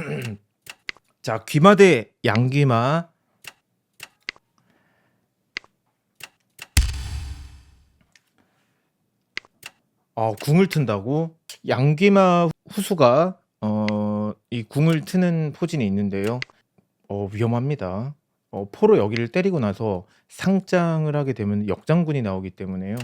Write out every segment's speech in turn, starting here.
자, 귀마 대 양귀마. 어, 궁을 튼다고? 양귀마 후수가 어, 이 궁을 트는 포진이 있는데요. 어, 위험합니다. 어, 포로 여기를 때리고 나서 상장을 하게 되면 역장군이 나오기 때문에요.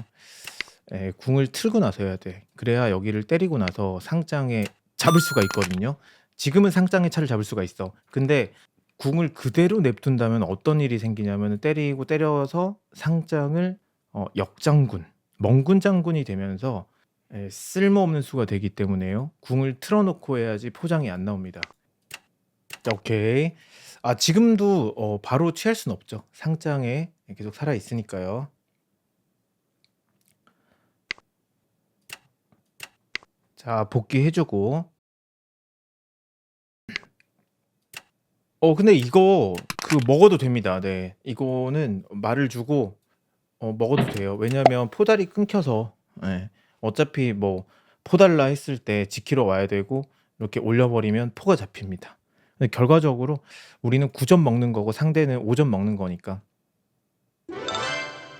예, 궁을 틀고 나서 해야 돼. 그래야 여기를 때리고 나서 상장에 잡을 수가 있거든요. 지금은 상장의 차를 잡을 수가 있어. 근데 궁을 그대로 냅둔다면 어떤 일이 생기냐면 때리고 때려서 상장을 어, 역장군, 멍군 장군이 되면서 예, 쓸모없는 수가 되기 때문에요. 궁을 틀어놓고 해야지 포장이 안 나옵니다. 자, 오케이. 아, 지금도 어, 바로 취할 순 없죠. 상장에 계속 살아 있으니까요. 자, 복귀해주고. 어, 근데 이거 그 먹어도 됩니다. 네, 이거는 말을 주고 어, 먹어도 돼요. 왜냐하면 포달이 끊겨서 예, 어차피 뭐 포달라 했을 때 지키러 와야 되고 이렇게 올려버리면 포가 잡힙니다. 근데 결과적으로 우리는 9점 먹는 거고 상대는 5점 먹는 거니까.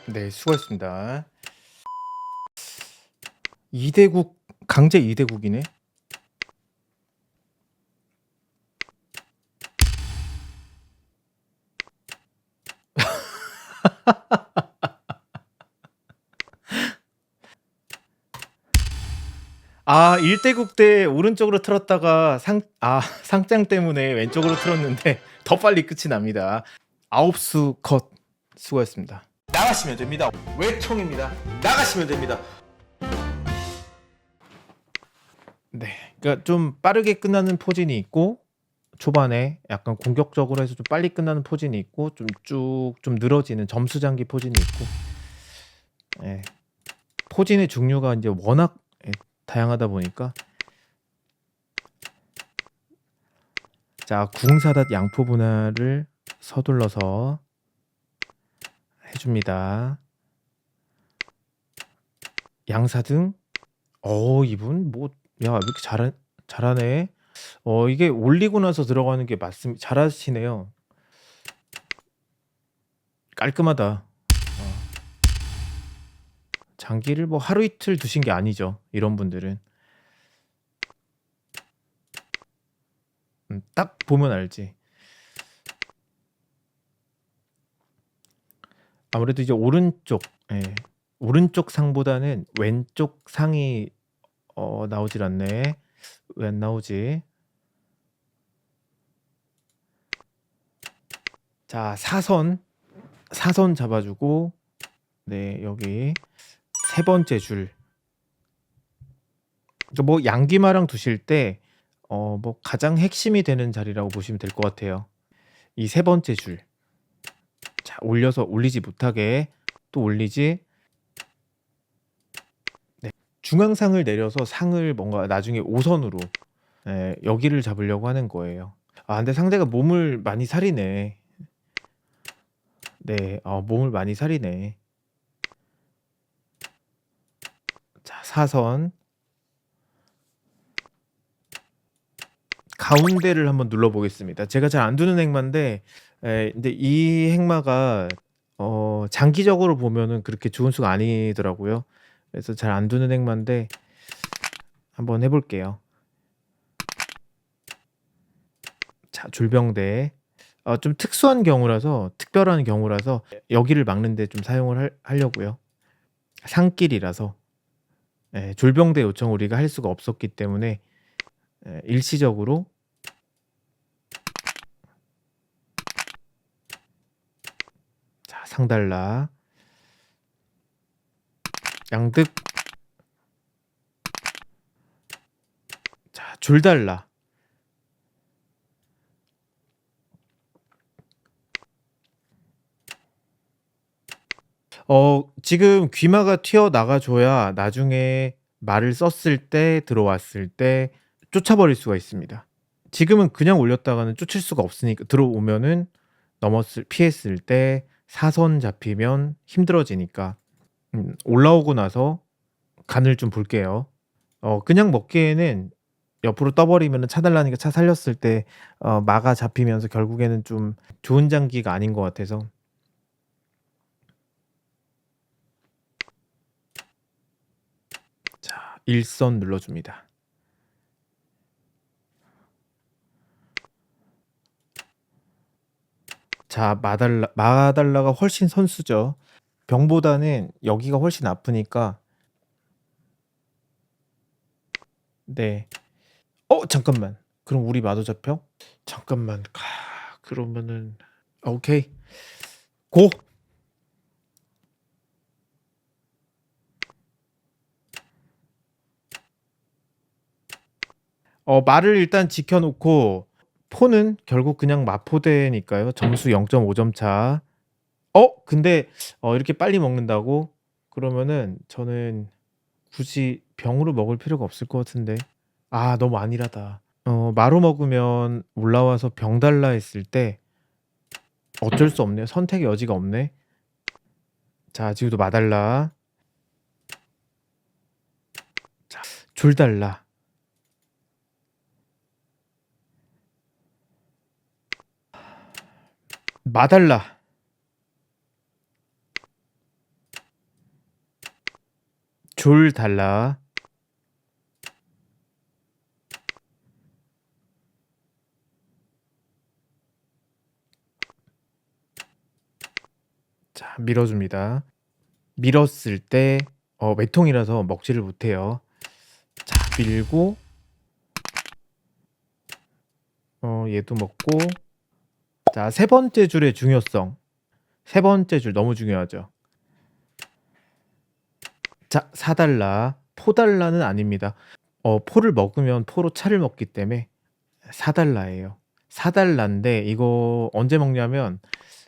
네, 수고했습니다. 2대국 강제 2대국이네. 아, 1대국 때 오른쪽으로 틀었다가 상, 아, 상장 때문에 왼쪽으로 틀었는데 더 빨리 끝이 납니다. 아홉 수 컷 수고했습니다. 나가시면 됩니다. 외통입니다. 나가시면 됩니다. 네, 그러니까 좀 빠르게 끝나는 포진이 있고 초반에 약간 공격적으로 해서 좀 빨리 끝나는 포진이 있고 좀 쭉좀 늘어지는 점수 장기 포진이 있고 예. 포진의 종류가 이제 워낙 예, 다양하다 보니까 자 궁사닷 양포 분할을 서둘러서 해줍니다. 양사등 어 이분 뭐 야 왜 이렇게 잘하, 잘하네 어 이게 올리고 나서 들어가는 게 맞습니다 잘하시네요 깔끔하다 어. 장기를 뭐 하루 이틀 두신 게 아니죠 이런 분들은 음, 딱 보면 알지 아무래도 이제 오른쪽 예. 오른쪽 상보다는 왼쪽 상이 어 나오질 않네. 왜 안 나오지? 자, 사선. 사선 잡아 주고 네, 여기 세 번째 줄. 뭐 양기마랑 두실 때 어 뭐 가장 핵심이 되는 자리라고 보시면 될 것 같아요. 이 세 번째 줄. 자, 올려서 올리지 못하게 또 올리지 중앙상을 내려서 상을 뭔가 나중에 5선으로 예, 여기를 잡으려고 하는 거예요. 아 근데 상대가 몸을 많이 살이네. 네. 어 몸을 많이 살이네. 자 사선. 가운데를 한번 눌러 보겠습니다. 제가 잘 안 두는 행마인데 예 근데 이 행마가 어 장기적으로 보면은 그렇게 좋은 수가 아니더라고요. 그래서 잘 안 두는 행마인데 한번 해볼게요. 자, 줄병대. 어, 좀 특수한 경우라서 특별한 경우라서 여기를 막는데 좀 사용을 할, 하려고요. 상길이라서 예, 줄병대 요청 우리가 할 수가 없었기 때문에 예, 일시적으로 자 상달라. 양득. 자 줄달라 어 지금 귀마가 튀어나가 줘야 나중에 말을 썼을 때 들어왔을 때 쫓아버릴 수가 있습니다. 지금은 그냥 올렸다가는 쫓을 수가 없으니까 들어오면은 넘었을 피했을 때 사선 잡히면 힘들어지니까 음 올라오고 나서 간을 좀 볼게요. 어 그냥 먹기에는 옆으로 떠버리면은 차 달라니까 차 살렸을 때 어 마가 잡히면서 결국에는 좀 좋은 장기가 아닌 것 같아서. 자 일선 눌러 줍니다. 자 마달라 마달라가 훨씬 선수죠. 병보다는 여기가 훨씬 아프니까 네. 어 잠깐만. 그럼 우리 마도 잡혀? 잠깐만. 가 그러면은 아 오케이. 고. 어 말을 일단 지켜 놓고 포는 결국 그냥 마포대니까요. 점수 0.5점 차. 어 근데 어 이렇게 빨리 먹는다고? 그러면은 저는 굳이 병으로 먹을 필요가 없을 것 같은데. 아 너무 안일하다. 어 마로 먹으면 올라와서 병 달라 했을 때 어쩔 수 없네요. 선택의 여지가 없네. 자 지금도 마 달라. 자 줄 달라. 마 달라. 졸 달라. 자 밀어줍니다. 밀었을 때 어 외통이라서 먹지를 못해요. 자 밀고 어 얘도 먹고 자 세 번째 줄의 중요성. 세 번째 줄 너무 중요하죠. 자4 달라. 포 달라는 아닙니다. 어 포를 먹으면 포로 차를 먹기 때문에 4 달라예요. 4 달란데 이거 언제 먹냐면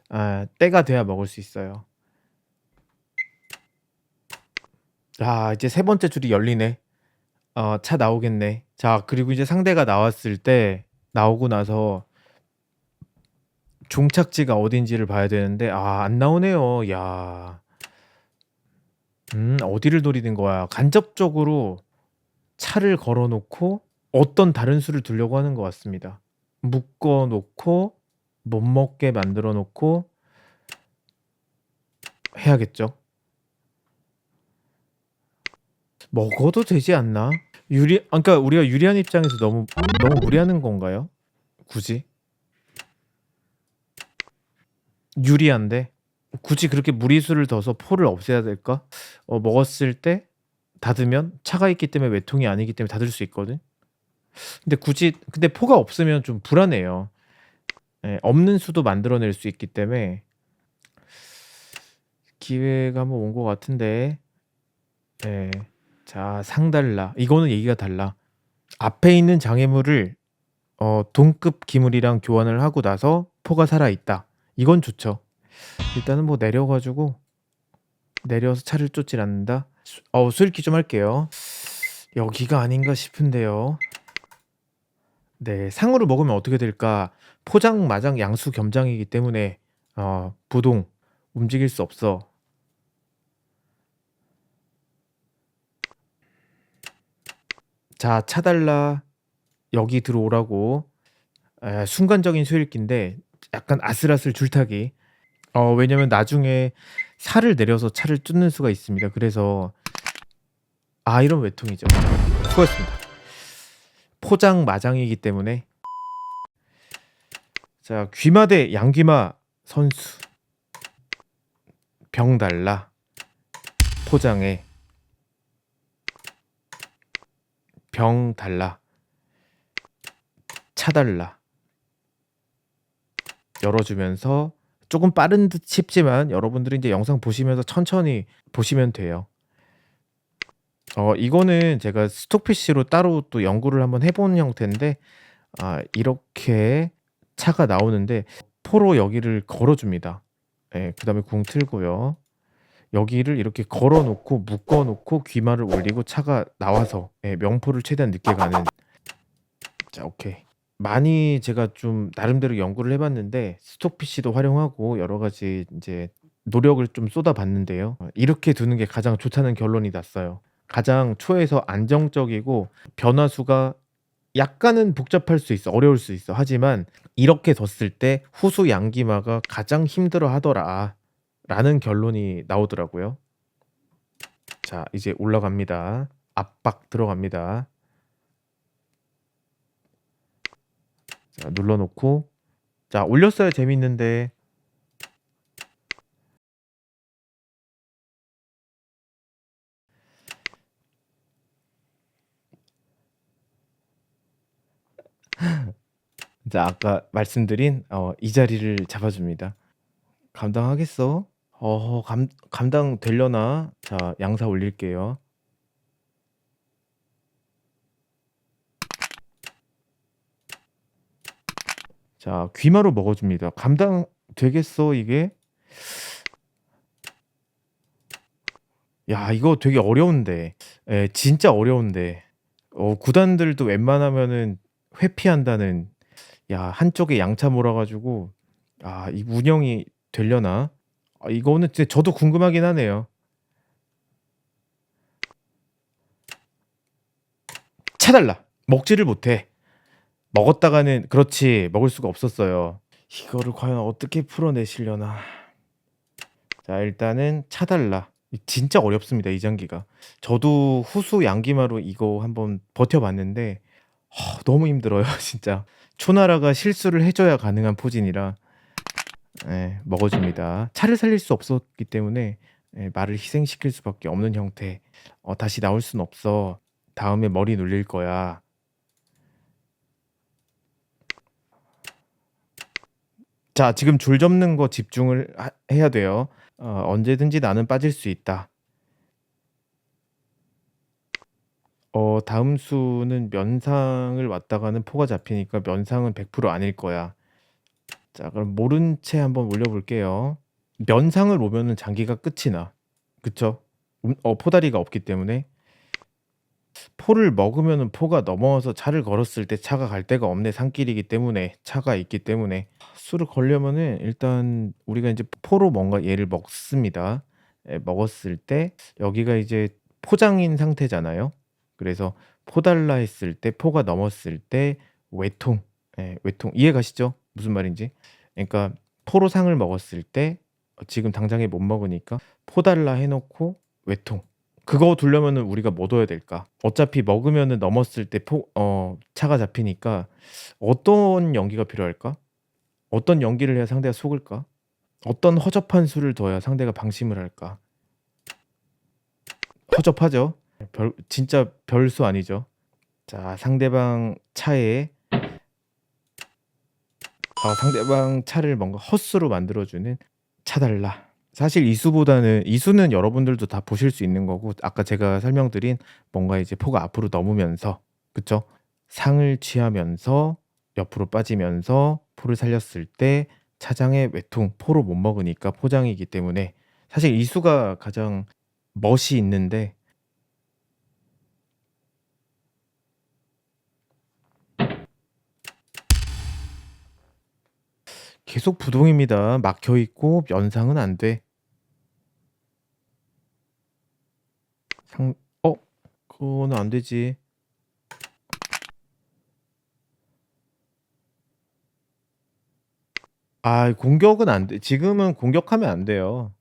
아 때가 돼야 먹을 수 있어요. 아 이제 세 번째 줄이 열리네. 어 차 나오겠네. 자 그리고 이제 상대가 나왔을 때 나오고 나서 종착지가 어딘지를 봐야 되는데 아 안 나오네요. 야. 음 어디를 노리는 거야. 간접적으로 차를 걸어 놓고 어떤 다른 수를 두려고 하는 것 같습니다. 묶어 놓고 못 먹게 만들어 놓고 해야겠죠. 먹어도 되지 않나? 유리 아 그러니까 우리가 유리한 입장에서 너무 너무 무리하는 건가요? 굳이? 유리한데 굳이 그렇게 무리수를 둬서 포를 없애야 될까? 어 먹었을 때 닫으면 차가 있기 때문에 외통이 아니기 때문에 닫을 수 있거든. 근데 굳이 근데 포가 없으면 좀 불안해요. 예 없는 수도 만들어낼 수 있기 때문에 기회가 한번 온 것 같은데. 예. 자 상달라. 이거는 얘기가 달라. 앞에 있는 장애물을 어 동급 기물이랑 교환을 하고 나서 포가 살아 있다. 이건 좋죠. 일단은 뭐 내려 가지고 내려서 차를 쫓질 않는다. 수 어 수읽기 좀 할게요. 여기가 아닌가 싶은데요. 네. 상으로 먹으면 어떻게 될까? 포장, 마장, 양수, 겸장이기 때문에 어 부동 움직일 수 없어. 자 차 달라. 여기 들어오라고. 에 순간적인 수읽기인데 약간 아슬아슬 줄타기. 어 왜냐면 나중에 살을 내려서 차를 쫓는 수가 있습니다. 그래서 아 이런 외통이죠. 수고했습니다. 포장 마장이기 때문에 자 귀마 대 양귀마 선수. 병 달라. 포장해. 병 달라. 차 달라. 열어주면서 쪼금 빠른 듯 싶지만 여러분들이 인제 영상 보시면서 천천히 보시면 돼요. 어 이거는 제가 스톡 PC로 따로 또 연구를 한번 해본 형태인데 아 이렇게 차가 나오는데 포로 여기를 걸어 줍니다. 예 그 다음에 궁 틀고요. 여기를 이렇게 걸어 놓고 묶어 놓고 귀마를 올리고 차가 나와서 예 명포를 최대한 늦게 가는 자 오케이. 많이 제가 좀 나름대로 연구를 해 봤는데 스톡 PC도 활용하고 여러 가지 인제 노력을 좀 쏟아 봤는데요. 어 이렇게 두는 게 가장 좋다는 결론이 났어요. 가장 초에서 안정적이고 변화수가 약간은 복잡할 수 있어. 어려울 수 있어. 하지만 이렇게 뒀을 때 후수 양기마가 가장 힘들어하더라라는 결론이 나오더라고요. 자, 이제 올라갑니다. 압박 들어갑니다. 자, 눌러놓고 자, 올렸어야 재밌는데 자, 아까 말씀드린 어, 이 자리를 잡아줍니다. 감당하겠어? 어, 감, 감당 되려나? 자, 양사 올릴게요. 자, 귀마로 먹어줍니다. 감당 되겠어, 이게? 야, 이거 되게 어려운데. 예, 진짜 어려운데. 어, 구단들도 웬만하면은 회피한다는, 야, 한쪽에 양차 몰아 가지고, 아, 이 운영이 되려나? 아, 이거는 진짜 저도 궁금하긴 하네요. 차달라. 먹지를 못해. 먹었다가는 그렇지 먹을 수가 없었어요. 이거를 과연 어떻게 풀어내시려나. 자 일단은 차달라. 진짜 어렵습니다 이 장기가. 저도 후수 양기마로 이거 한번 버텨봤는데 허, 너무 힘들어요 진짜. 초나라가 실수를 해줘야 가능한 포진이라 예, 먹어줍니다. 차를 살릴 수 없었기 때문에 예, 말을 희생시킬 수밖에 없는 형태. 어, 다시 나올 순 없어. 다음에 머리 눌릴 거야. 자, 지금 줄 접는 거 집중을 하, 해야 돼요. 어, 언제든지 나는 빠질 수 있다. 어, 다음 수는 면상을 왔다가는 포가 잡히니까 면상은 100% 아닐 거야. 자, 그럼 모른 채 한번 올려볼게요. 면상을 오면은 장기가 끝이 나. 그쵸? 음, 어, 포다리가 없기 때문에. 포를 먹으면은 포가 넘어와서 차를 걸었을 때 차가 갈 데가 없네 산길이기 때문에 차가 있기 때문에 수를 걸려면은 일단 우리가 이제 포로 뭔가 얘를 먹습니다. 예, 먹었을 때 여기가 이제 포장인 상태잖아요. 그래서 포달라 했을 때 포가 넘었을 때 외통, 예, 외통 이해 가시죠? 무슨 말인지? 그러니까 포로 상을 먹었을 때 어, 지금 당장에 못 먹으니까 포달라 해 놓고 외통 그거 두려면은 우리가 뭐 둬야 될까? 어차피 먹으면은 넘었을 때 포, 어, 차가 잡히니까 어떤 연기가 필요할까? 어떤 연기를 해야 상대가 속을까? 어떤 허접한 수를 둬야 상대가 방심을 할까? 허접하죠. 별, 진짜 별수 아니죠. 자, 상대방 차에 어, 상대방 차를 뭔가 헛수로 만들어주는 차 달라. 사실 이수보다는 이수는 여러분들도 다 보실 수 있는 거고 아까 제가 설명드린 뭔가 이제 포가 앞으로 넘으면서 그쵸? 상을 취하면서 옆으로 빠지면서 포를 살렸을 때 차장의 외통 포로 못 먹으니까 포장이기 때문에 사실 이수가 가장 멋이 있는데 계속 부동입니다. 막혀 있고 연상은 안 돼. 상, 어? 그거는 안 되지. 아, 공격은 안 돼. 지금은 공격하면 안 돼요.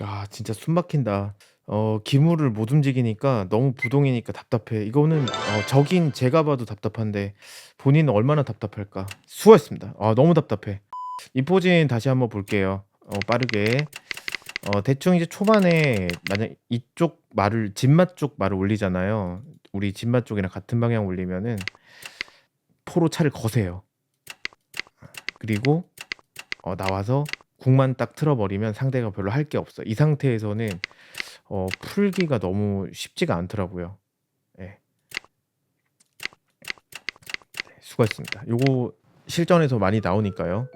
아, 진짜 숨 막힌다. 어, 기물을 못 움직이니까 너무 부동이니까 답답해. 이거는 어, 적인 제가 봐도 답답한데 본인은 얼마나 답답할까? 수고했습니다. 아, 너무 답답해. 이 포진 다시 한번 볼게요. 어, 빠르게. 어, 대충 이제 초반에 만약 이쪽 말을 진맛 쪽 말을 올리잖아요. 우리 진맛 쪽이랑 같은 방향 올리면은 포로 차를 거세요. 그리고 어, 나와서 국만 딱 틀어버리면 상대가 별로 할 게 없어. 이 상태에서는 어, 풀기가 너무 쉽지가 않더라고요. 예. 네. 수고했습니다. 요거 실전에서 많이 나오니까요.